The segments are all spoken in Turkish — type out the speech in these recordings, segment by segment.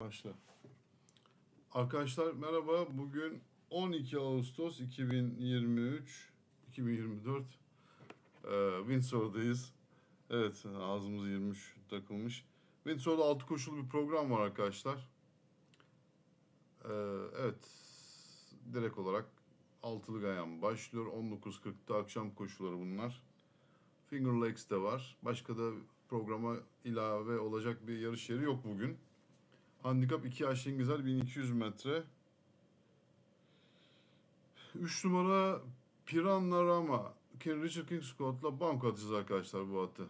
Başla. Arkadaşlar merhaba. Bugün 12 Ağustos 2023 2024 ee, Windsor'dayız. Evet ağzımız 23 takılmış. Windsor'da altı koşulu bir program var arkadaşlar. Ee, evet direkt olarak altılı gayan başlıyor. 19.40'da akşam koşuları bunlar. Finger Lakes de var. Başka da programa ilave olacak bir yarış yeri yok bugün. Handikap 2 Ayşe İngilizler 1200 metre. 3 numara Piranha Rama. King Richard King Scott'la banko atacağız arkadaşlar bu atı.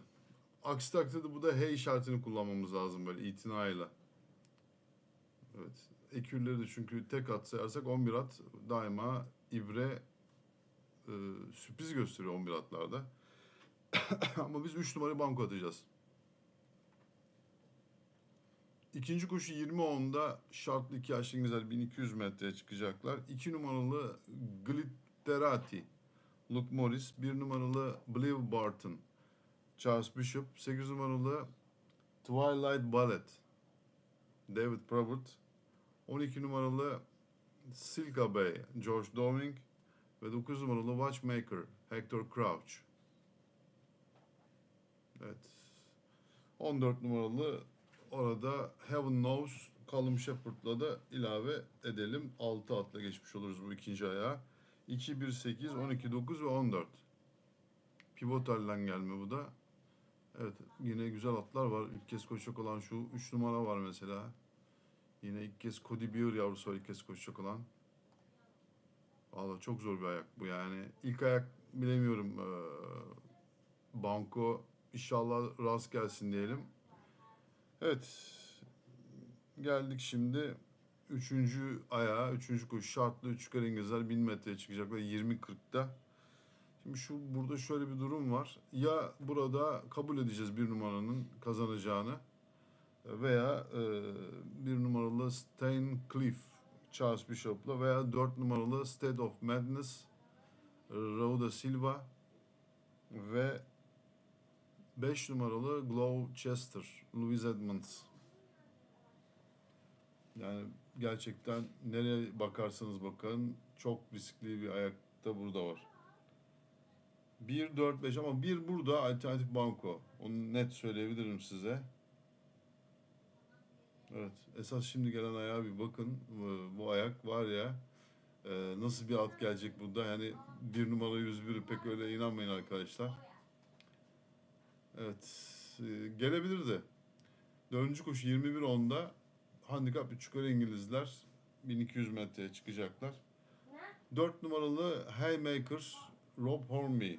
Aksi takdirde bu da H işaretini kullanmamız lazım böyle itinayla. Evet. Ekürleri de çünkü tek at sayarsak 11 at daima ibre e, sürpriz gösteriyor 11 atlarda. Ama biz 3 numara banko atacağız. İkinci koşu 20.10'da şartlı iki yaşlı İngilizler 1200 metreye çıkacaklar. 2 numaralı Glitterati Luke Morris, 1 numaralı Believe Barton Charles Bishop, 8 numaralı Twilight Ballet David Probert, 12 numaralı Silka Bay George Downing ve 9 numaralı Watchmaker Hector Crouch. Evet. 14 numaralı orada Heaven Knows Callum Shepard'la da ilave edelim. 6 atla geçmiş oluruz bu ikinci ayağa. 2, 1, 8, 12, 9 ve 14. Pivotal'den gelme bu da. Evet yine güzel atlar var. İlk kez koşacak olan şu 3 numara var mesela. Yine ilk kez Cody Beer yavrusu var ilk kez koşacak olan. Valla çok zor bir ayak bu yani. İlk ayak bilemiyorum. Ee, banko inşallah rast gelsin diyelim. Evet. Geldik şimdi üçüncü ayağa, üçüncü koşu şartlı üç kare İngilizler 1000 metreye çıkacaklar 20.40'da. Şimdi şu burada şöyle bir durum var. Ya burada kabul edeceğiz bir numaranın kazanacağını veya e, bir numaralı Stain Cliff Charles Bishop'la veya dört numaralı State of Madness Rauda Silva ve 5 numaralı Gloucester, Louis Edmonds. Yani gerçekten nereye bakarsanız bakın çok riskli bir ayakta burada var. 1, 4, 5 ama bir burada alternatif banko. Onu net söyleyebilirim size. Evet. Esas şimdi gelen ayağa bir bakın. Bu, bu ayak var ya e, nasıl bir at gelecek burada. Yani bir numara 101 pek öyle inanmayın arkadaşlar. Evet. e, Gelebilirdi. Dördüncü koşu 21.10'da handikap 3 yukarı İngilizler 1200 metreye çıkacaklar. 4 numaralı Haymaker Rob Hornby.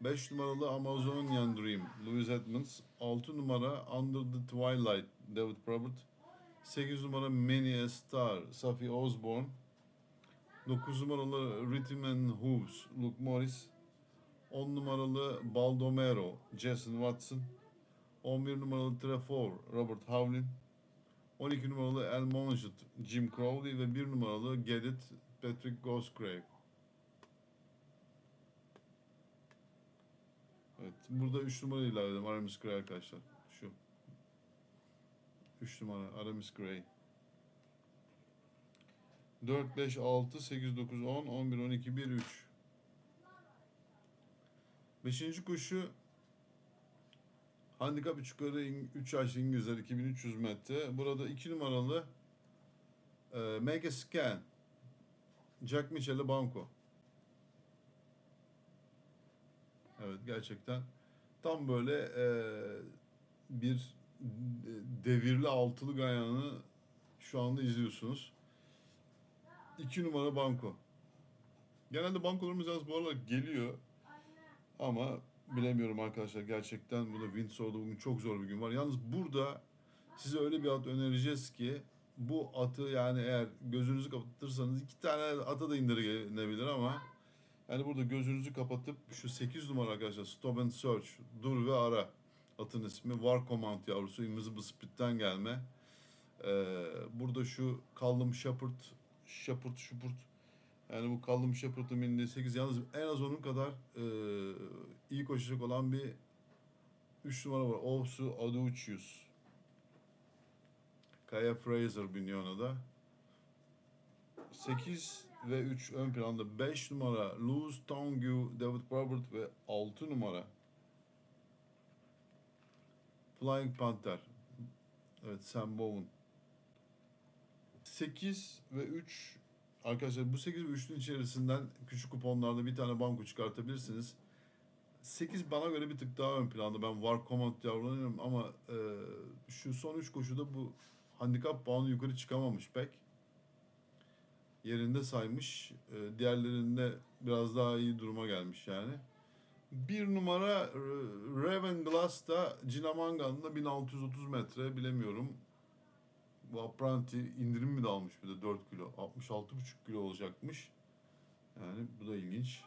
5 numaralı Amazonian Dream Louis Edmonds. 6 numara Under the Twilight David Probert. 8 numara Many a Star Safi Osborne. 9 numaralı Rhythm and Hooves Luke Morris. 10 numaralı Baldomero Jason Watson. 11 numaralı Trefor Robert Howlin. 12 numaralı El Monget Jim Crowley ve 1 numaralı Get It Patrick Gosgrave. Evet, burada 3 numara ilave edelim. Aramis Gray arkadaşlar. Şu. 3 numara Aramis Gray. 4, 5, 6, 8, 9, 10, 11, 12, 1, 3. Beşinci koşu Handikap 3 yukarı 3 yaşlı İngilizler 2300 metre. Burada 2 numaralı e, Make a Scan Jack Michele Banco. Evet gerçekten tam böyle e, bir devirli altılı gayanı şu anda izliyorsunuz. 2 numara banko. Genelde bankolarımız yalnız bu aralar geliyor. Ama bilemiyorum arkadaşlar gerçekten bu da Windsor'da bugün çok zor bir gün var. Yalnız burada size öyle bir at önereceğiz ki bu atı yani eğer gözünüzü kapatırsanız iki tane ata da indirilebilir ama yani burada gözünüzü kapatıp şu 8 numara arkadaşlar Stop and Search dur ve ara atın ismi War Command yavrusu Invisible Speed'den gelme. Ee, burada şu Callum Shepard Shepard Shepard yani bu Callum Shepard'ın bindiği 8 yalnız en az onun kadar e, iyi koşacak olan bir 3 numara var. Osu Aducius. Kaya Fraser biniyor ona da. 8 ve 3 ön planda 5 numara Louis Tongu, David Robert ve 6 numara Flying Panther. Evet Sam Bowen. 8 ve 3 arkadaşlar bu 8 ve 3'ün içerisinden küçük kuponlarda bir tane banko çıkartabilirsiniz. 8 bana göre bir tık daha ön planda. Ben War Command davranıyorum ama e, şu son 3 koşuda bu handikap puanı yukarı çıkamamış pek. Yerinde saymış. E, diğerlerinde biraz daha iyi duruma gelmiş yani. Bir numara e, Raven Glass'ta Cinamangan'da 1630 metre bilemiyorum. Bu Apranti indirim mi de almış bir de 4 kilo. 66,5 kilo olacakmış. Yani bu da ilginç.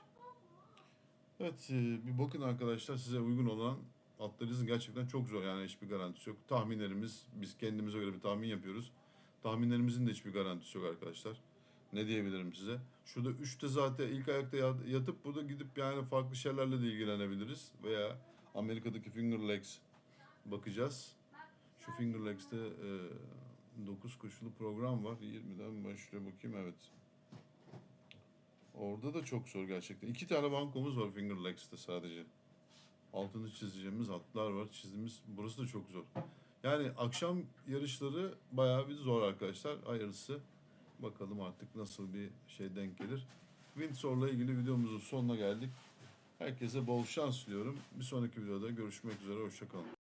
Evet e, bir bakın arkadaşlar size uygun olan atlarınızın gerçekten çok zor yani hiçbir garantisi yok. Tahminlerimiz biz kendimize göre bir tahmin yapıyoruz. Tahminlerimizin de hiçbir garantisi yok arkadaşlar. Ne diyebilirim size? Şurada 3'te zaten ilk ayakta yat- yatıp burada gidip yani farklı şeylerle de ilgilenebiliriz. Veya Amerika'daki Finger Legs bakacağız. Şu Finger Legs'te e, 9 koşulu program var. 20'den başlıyor bakayım evet. Orada da çok zor gerçekten. İki tane bankomuz var Finger Legs'te sadece. Altını çizeceğimiz hatlar var. Çizdiğimiz burası da çok zor. Yani akşam yarışları bayağı bir zor arkadaşlar. Hayırlısı. Bakalım artık nasıl bir şey denk gelir. Windsor'la ilgili videomuzun sonuna geldik. Herkese bol şans diliyorum. Bir sonraki videoda görüşmek üzere. Hoşçakalın.